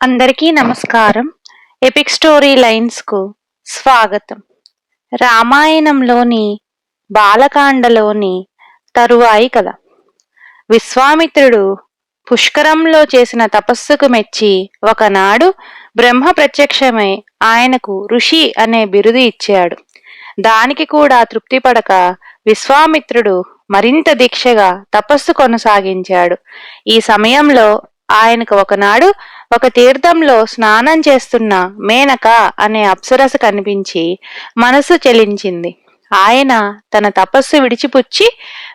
అందరికీ నమస్కారం. Epic story లైన్స్కు స్వాగతం. రామాయణంలోని బాలకాండలోని తరువాయి కథ. విశ్వామిత్రుడు పుష్కరంలో చేసిన తపస్సుకు మెచ్చి ఒకనాడు బ్రహ్మ ప్రత్యక్షమై ఆయనకు ఋషి అనే బిరుదు ఇచ్చాడు. దానికి కూడా తృప్తిపడక విశ్వామిత్రుడు మరింత దీక్షగా తపస్సు కొనసాగించాడు. ఈ సమయంలో ఆయనకు ఒకనాడు ఒక తీర్థంలో స్నానం చేస్తున్న మేనక అనే అప్సరస కనిపించి మనసు చెలించింది. ఆయన తన తపస్సు విడిచిపుచ్చి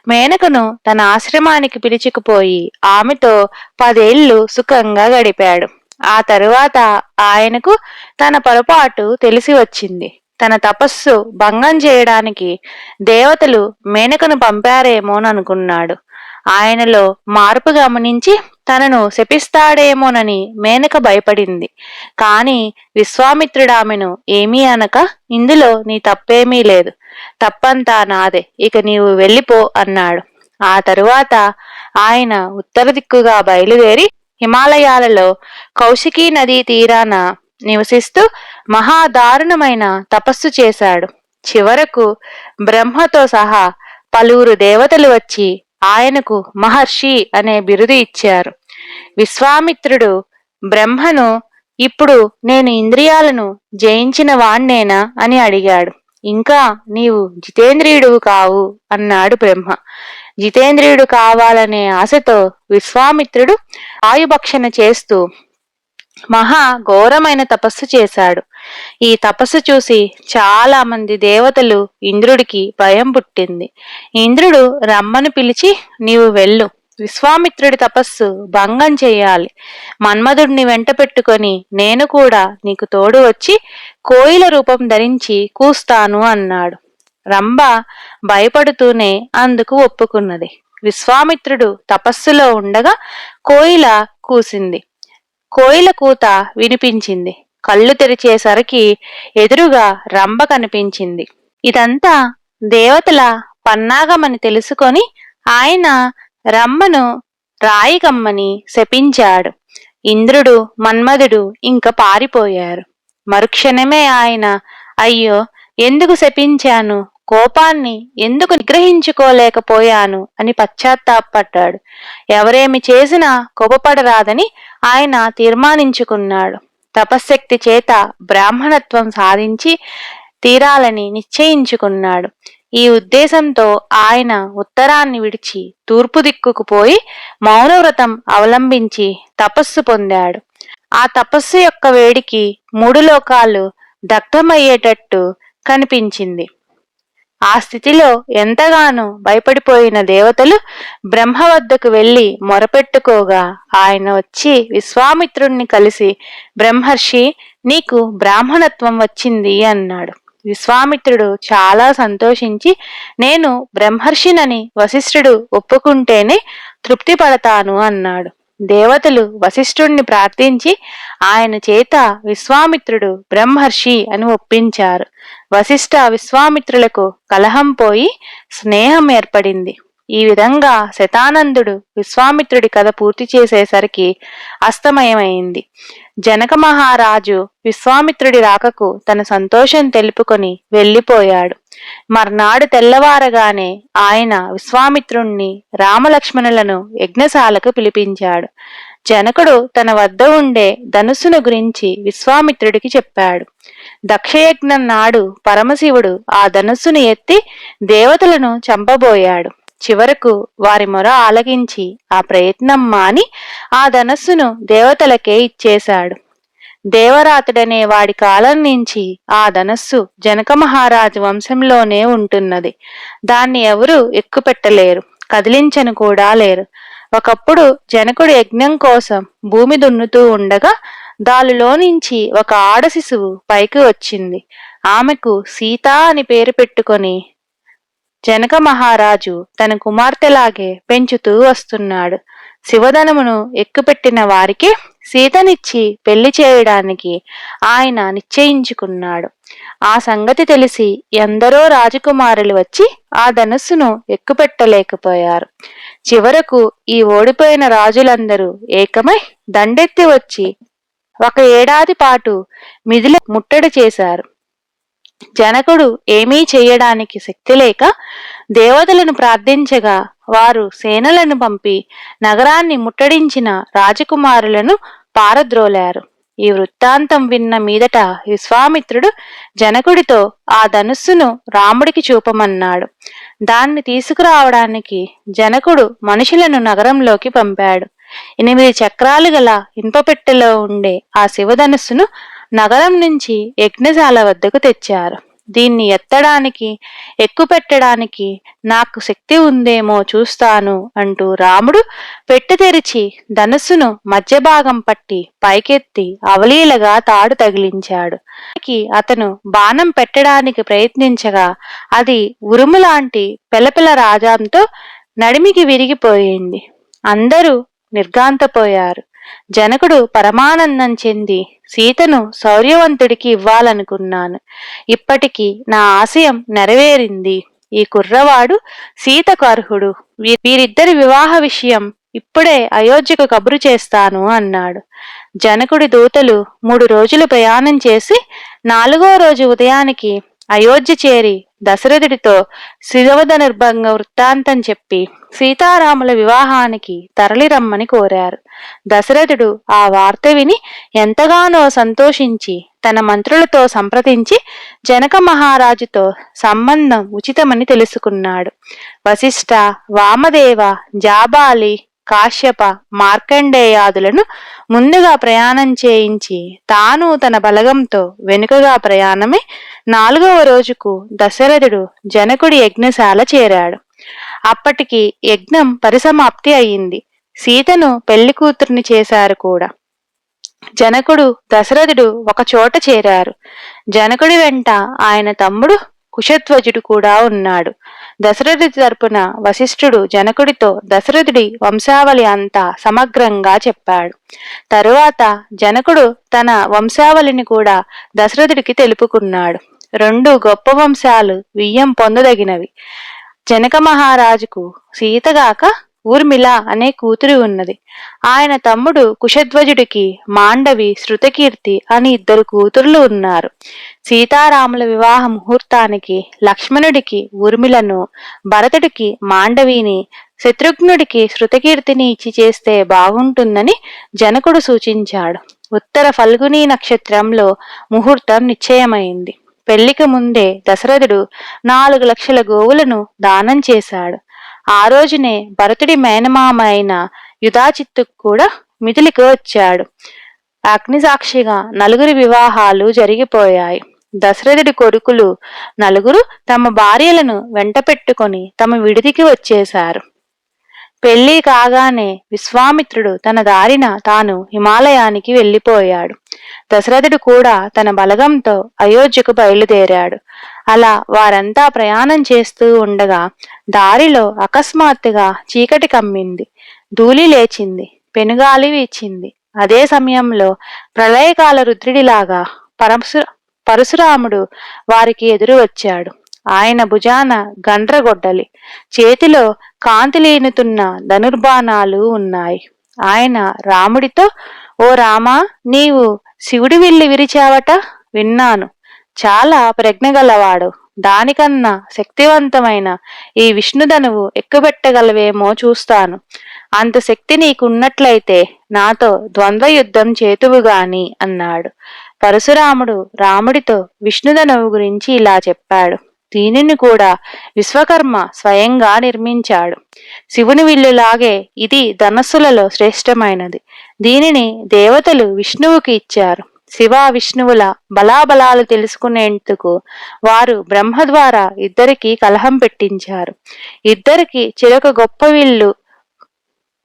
మేనకను తన ఆశ్రమానికి పిలుచుకుపోయి ఆమెతో పదేళ్ళు సుఖంగా గడిపాడు. ఆ తరువాత ఆయనకు తన పొరపాటు తెలిసి వచ్చింది. తన తపస్సు భంగం చేయడానికి దేవతలు మేనకను పంపారేమోననుకున్నాడు. ఆయనలో మార్పు గమనించి తనను శపిస్తాడేమోనని మేనక భయపడింది. కాని విశ్వామిత్రుడు ఆమెను ఏమీ అనక ఇందులో నీ తప్పేమీ లేదు. తప్పంతా నాదే. ఇక నీవు వెళ్ళిపో అన్నాడు. ఆ తరువాత ఆయన ఉత్తర దిక్కుగా బయలుదేరి హిమాలయాలలో కౌశికీ నదీ తీరాన నివసిస్తూ మహాదారుణమైన తపస్సు చేశాడు. చివరకు బ్రహ్మతో సహా పలువురు దేవతలు వచ్చి ఆయనకు మహర్షి అనే బిరుదు ఇచ్చారు. విశ్వామిత్రుడు బ్రహ్మను ఇప్పుడు నేను ఇంద్రియాలను జయించిన వాణ్ణేనా? అని అడిగాడు. ఇంకా నీవు జితేంద్రియుడు కావు అన్నాడు బ్రహ్మ. జితేంద్రియుడు కావాలనే ఆశతో విశ్వామిత్రుడు ఆయుభక్షణ చేస్తూ మహా ఘోరమైన తపస్సు చేశాడు. ఈ తపస్సు చూసి చాలా మంది దేవతలు ఇంద్రుడికి భయం పుట్టింది. ఇంద్రుడు రమ్మను పిలిచి నీవు వెళ్ళు. విశ్వామిత్రుడి తపస్సు భంగం చేయాలి. మన్మధుడిని వెంట పెట్టుకొని నేను కూడా నీకు తోడు వచ్చి కోయిల రూపం ధరించి కూస్తాను అన్నాడు. రంభ భయపడుతూనే అందుకు ఒప్పుకున్నది. విశ్వామిత్రుడు తపస్సులో ఉండగా కోయిల కూసింది. కోయిల కూత వినిపించింది. కళ్ళు తెరిచేసరికి ఎదురుగా రంభ కనిపించింది. ఇదంతా దేవతల పన్నాగమని తెలుసుకొని ఆయన రమ్మను రాయికమ్మని శపించాడు. ఇంద్రుడు మన్మధుడు ఇంక పారిపోయారు. మరుక్షణమే ఆయన అయ్యో ఎందుకు శపించాను? కోపాన్ని ఎందుకు నిగ్రహించుకోలేకపోయాను? అని పశ్చాత్తాపడ్డాడు. ఎవరేమి చేసినా కోపపడరాదని ఆయన తీర్మానించుకున్నాడు. తపశ్శక్తి చేత బ్రాహ్మణత్వం సాధించి తీరాలని నిశ్చయించుకున్నాడు. ఈ ఉద్దేశంతో ఆయన ఉత్తరాన్ని విడిచి తూర్పు దిక్కుకు పోయి మౌనవ్రతం అవలంబించి తపస్సు పొందాడు. ఆ తపస్సు యొక్క వేడికి మూడు లోకాలు దగ్ధమయ్యేటట్టు కనిపించింది. ఆ స్థితిలో ఎంతగానో భయపడిపోయిన దేవతలు బ్రహ్మ వద్దకు వెళ్ళి మొరపెట్టుకోగా ఆయన వచ్చి విశ్వామిత్రుణ్ణి కలిసి బ్రహ్మర్షి నీకు బ్రాహ్మణత్వం వచ్చింది అన్నాడు. విశ్వామిత్రుడు చాలా సంతోషించి నేను బ్రహ్మర్షినని వశిష్ఠుడు ఒప్పుకుంటేనే తృప్తి పడతాను అన్నాడు. దేవతలు వశిష్ఠుణ్ణి ప్రార్థించి ఆయన చేత విశ్వామిత్రుడు బ్రహ్మర్షి అని ఒప్పించారు. వశిష్ఠ విశ్వామిత్రులకు కలహం పోయి స్నేహం ఏర్పడింది. ఈ విధంగా శతానందుడు విశ్వామిత్రుడి కథ పూర్తి చేసేసరికి అస్తమయమైంది. జనక మహారాజు విశ్వామిత్రుడి రాకకు తన సంతోషం తెలుపుకొని వెళ్ళిపోయాడు. మర్నాడు తెల్లవారగానే ఆయన విశ్వామిత్రుణ్ణి రామలక్ష్మణులను యజ్ఞశాలకు పిలిపించాడు. జనకుడు తన వద్ద ఉండే ధనుస్సును గురించి విశ్వామిత్రుడికి చెప్పాడు. దక్షయజ్ఞం నాడు పరమశివుడు ఆ ధనుస్సును ఎత్తి దేవతలను చంపబోయాడు. చివరకు వారి మొర ఆలగించి ఆ ప్రయత్నం మాని ఆ ధనస్సును దేవతలకే ఇచ్చేశాడు. దేవరాతుడనే వాడి కాలం నుంచి ఆ ధనస్సు జనక మహారాజు వంశంలోనే ఉంటున్నది. దాన్ని ఎవరు ఎక్కుపెట్టలేరు కదిలించను కూడా లేరు. ఒకప్పుడు జనకుడు యజ్ఞం కోసం భూమి దున్నుతూ ఉండగా దానిలో నుంచి ఒక ఆడ శిశువు పైకి వచ్చింది. ఆమెకు సీత అని పేరు పెట్టుకొని జనక మహారాజు తన కుమార్తెలాగే పెంచుతూ వస్తున్నాడు. శివధనమును ఎక్కుపెట్టిన వారికి సీతనిచ్చి పెళ్ళి చేయడానికి ఆయన నిశ్చయించుకున్నాడు. ఆ సంగతి తెలిసి ఎందరో రాజకుమారులు వచ్చి ఆ ధనుస్సును ఎక్కుపెట్టలేకపోయారు. చివరకు ఈ ఓడిపోయిన రాజులందరూ ఏకమై దండెత్తి వచ్చి ఒక ఏడాది పాటు మిదిలి ముట్టడి చేశారు. జనకుడు ఏమీ చేయడానికి శక్తి లేక దేవతలను ప్రార్థించగా వారు సేనలను పంపి నగరాన్ని ముట్టడించిన రాజకుమారులను పారద్రోలారు. ఈ వృత్తాంతం విన్న మీదట విశ్వామిత్రుడు జనకుడితో ఆ ధనుస్సును రాముడికి చూపమన్నాడు. దాన్ని తీసుకురావడానికి జనకుడు మనుషులను నగరంలోకి పంపాడు. ఎనిమిది చక్రాలు గల ఇనుపపెట్టెలో ఉండే ఆ శివధనుస్సును నగరం నుంచి యజ్ఞశాల వద్దకు తెచ్చారు. దీన్ని ఎత్తడానికి ఎక్కుపెట్టడానికి నాకు శక్తి ఉందేమో చూస్తాను అంటూ రాముడు పెట్టె తెరిచి ధనస్సును మధ్య భాగం పట్టి పైకెత్తి అవలీలగా తాడు తగిలించాడు. అతను బాణం పెట్టడానికి ప్రయత్నించగా అది ఉరుములాంటి పెలపెల రాజంతో నడిమికి విరిగిపోయింది. అందరూ నిర్గాంతపోయారు జనకుడు పరమానందం చెంది సీతను శౌర్యవంతుడికి ఇవ్వాలనుకున్నాను. ఇప్పటికీ నా ఆశయం నెరవేరింది. ఈ కుర్రవాడు సీతకు అర్హుడు. వీరిద్దరి వివాహ విషయం ఇప్పుడే అయోధ్యకు కబురు చేస్తాను అన్నాడు. జనకుడి దూతలు మూడు రోజులు ప్రయాణం చేసి నాలుగో రోజు ఉదయానికి అయోధ్య చేరి దశరథుడితో శివధనుర్భంగ వృత్తాంతం చెప్పి సీతారాముల వివాహానికి తరలిరమ్మని కోరారు. దశరథుడు ఆ వార్త విని ఎంతగానో సంతోషించి తన మంత్రులతో సంప్రదించి జనక మహారాజుతో సంబంధం ఉచితమని తెలుసుకున్నాడు. వశిష్ఠ వామదేవ జాబాలి కాశ్యప మార్కండేయాదులను ముందుగా ప్రయాణం చేయించి తాను తన బలగంతో వెనుకగా ప్రయాణమే నాలుగవ రోజుకు దశరథుడు జనకుడి యజ్ఞశాల చేరాడు. అప్పటికి యజ్ఞం పరిసమాప్తి అయింది సీతను పెళ్ళి కూతుర్ని చేశారు కూడా. జనకుడు దశరథుడు ఒక చోట చేరారు. జనకుడి వెంట ఆయన తమ్ముడు కుశధ్వజుడు కూడా ఉన్నాడు. దశరథుడి తరపున వశిష్ఠుడు జనకుడితో దశరథుడి వంశావళి అంతా సమగ్రంగా చెప్పాడు. తరువాత జనకుడు తన వంశావళిని కూడా దశరథుడికి తెలుపుకున్నాడు. రెండు గొప్ప వంశాలు వియ్యం పొందదగినవి. జనక మహారాజుకు సీతగాక ఊర్మిళ అనే కూతురు ఉన్నది. ఆయన తమ్ముడు కుశధ్వజుడికి మాండవి శృతకీర్తి అని ఇద్దరు కూతురులు ఉన్నారు. సీతారాముల వివాహ ముహూర్తానికి లక్ష్మణుడికి ఊర్మిళను భరతుడికి మాండవిని శత్రుఘ్నుడికి శృతకీర్తిని ఇచ్చి చేస్తే బాగుంటుందని జనకుడు సూచించాడు. ఉత్తర ఫల్గుని నక్షత్రంలో ముహూర్తం నిశ్చయమైంది. పెళ్ళికి ముందే దశరథుడు నాలుగు లక్షల గోవులను దానం చేశాడు. ఆ రోజునే భరతుడి మేనమామ అయిన యుధాచిత్తుకు కూడా మిథిలికి వచ్చాడు. అగ్నిసాక్షిగా నలుగురి వివాహాలు జరిగిపోయాయి. దశరథుడి కొడుకులు నలుగురు తమ భార్యలను వెంట పెట్టుకొని తమ విడిదికి వచ్చేశారు. పెళ్ళి కాగానే విశ్వామిత్రుడు తన దారిన తాను హిమాలయానికి వెళ్ళిపోయాడు. దశరథుడు కూడా తన బలగంతో అయోధ్యకు బయలుదేరాడు. అలా వారంతా ప్రయాణం చేస్తూ ఉండగా దారిలో అకస్మాత్తుగా చీకటి కమ్మింది. ధూళి లేచింది. పెనుగాలి వీచింది. అదే సమయంలో ప్రళయకాల రుద్రుడిలాగా పరశు పరశురాముడు వారికి ఎదురు వచ్చాడు. ఆయన భుజాన గండ్రగొడ్డలి. చేతిలో కాంతిలేనుతున్న ధనుర్బాణాలు ఉన్నాయి. ఆయన రాముడితో ఓ రామా నీవు శివుడి విల్లి విరిచావట? విన్నాను. చాలా ప్రజ్ఞగలవాడు. దానికన్నా శక్తివంతమైన ఈ విష్ణుధనువు ఎక్కుబెట్టగలవేమో చూస్తాను. అంత శక్తి నీకున్నట్లయితే నాతో ద్వంద్వ యుద్ధం చేతువుగాని అన్నాడు. పరశురాముడు రాముడితో విష్ణుధనువు గురించి ఇలా చెప్పాడు. దీనిని కూడా విశ్వకర్మ స్వయంగా నిర్మించాడు. శివుని విల్లులాగే ఇది ధనస్సులలో శ్రేష్టమైనది. దీనిని దేవతలు విష్ణువుకి ఇచ్చారు. శివ విష్ణువుల బలాబలాలు తెలుసుకునేందుకు వారు బ్రహ్మ ద్వారా ఇద్దరికి కలహం పెట్టించారు. ఇద్దరికి చిరక గొప్ప విల్లు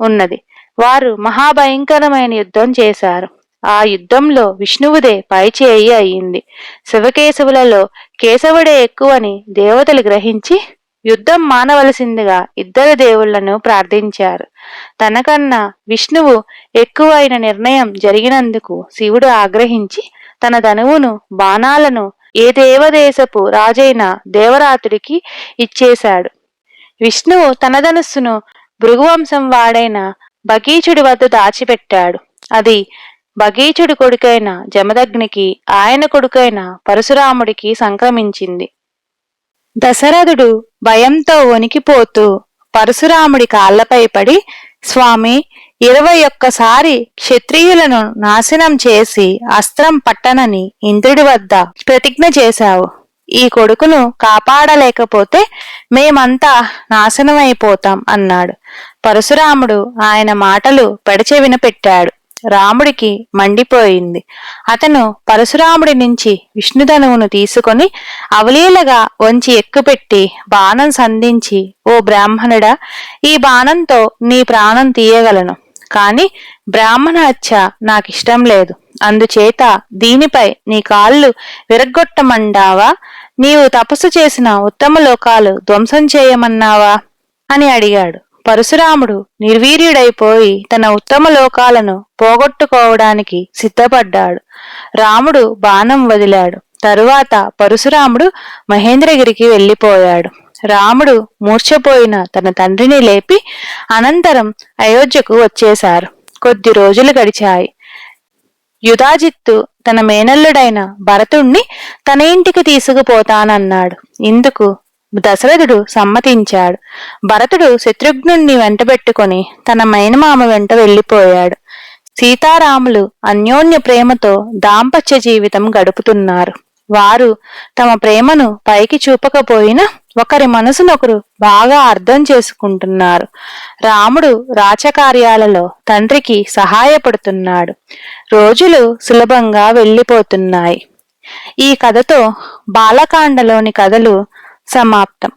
ఉన్నది. వారు మహాభయంకరమైన యుద్ధం చేశారు. ఆ యుద్ధంలో విష్ణువుదే పైచేయి అయింది. శివకేశవులలో కేశవుడే ఎక్కువని దేవతలు గ్రహించి యుద్ధం మానవలసిందిగా ఇద్దరు దేవుళ్ళను ప్రార్థించారు. తనకన్నా విష్ణువు ఎక్కువైన నిర్ణయం జరిగినందుకు శివుడు ఆగ్రహించి తన ధనువును బాణాలను ఏ దేవదేశపు రాజైన దేవరాతుడికి ఇచ్చేశాడు. విష్ణువు తన ధనుస్సును భృగువంశం వాడైన భగీచుడి వద్ద దాచిపెట్టాడు. అది భగీచుడి కొడుకైన జమదగ్నికి ఆయన కొడుకైన పరశురాముడికి సంక్రమించింది. దశరథుడు భయంతో వణికిపోతూ పరశురాముడి కాళ్ళపై పడి స్వామి ఇరవై ఒక్కసారి క్షత్రియులను నాశనం చేసి అస్త్రం పట్టనని ఇంద్రుడి వద్ద ప్రతిజ్ఞ చేశావు. ఈ కొడుకును కాపాడలేకపోతే మేమంతా నాశనమైపోతాం అన్నాడు. పరశురాముడు ఆయన మాటలు పెడచెవిన పెట్టాడు. రాముడికి మండిపోయింది. అతను పరశురాముడి నుంచి విష్ణుధనువును తీసుకొని అవలీలగా వంచి ఎక్కుపెట్టి బాణం సంధించి ఓ బ్రాహ్మణుడా ఈ బాణంతో నీ ప్రాణం తీయగలను. కాని బ్రాహ్మణ హత్య నాకిష్టం లేదు. అందుచేత దీనిపై నీ కాళ్ళు విరగ్గొట్టమండావా? నీవు తపస్సు చేసిన ఉత్తమ లోకాలు ధ్వంసం చేయమన్నావా? అని అడిగాడు. పరశురాముడు నిర్వీర్యుడైపోయి తన ఉత్తమ లోకాలను పోగొట్టుకోవడానికి సిద్ధపడ్డాడు. రాముడు బాణం వదిలాడు. తరువాత పరశురాముడు మహేంద్రగిరికి వెళ్ళిపోయాడు. రాముడు మూర్ఛపోయిన తన తండ్రిని లేపి అనంతరం అయోధ్యకు వచ్చేశారు. కొద్ది రోజులు గడిచాయి. యుధాజిత్తు తన మేనల్లుడైన భరతుణ్ణి తన ఇంటికి తీసుకుపోతానన్నాడు. ఇందుకు దశరథుడు సమ్మతించాడు. భరతుడు శత్రుఘ్నుణ్ణి వెంటబెట్టుకొని తన మైనమామ వెంట వెళ్ళిపోయాడు. సీతారాములు అన్యోన్య ప్రేమతో దాంపత్య జీవితం గడుపుతున్నారు. వారు తమ ప్రేమను పైకి చూపకపోయినా ఒకరి మనసునొకరు బాగా అర్థం చేసుకుంటున్నారు. రాముడు రాచకార్యాలలో తండ్రికి సహాయపడుతున్నాడు. రోజులు సులభంగా వెళ్ళిపోతున్నాయి. ఈ కథతో బాలకాండలోని కథలు సమాప్తం.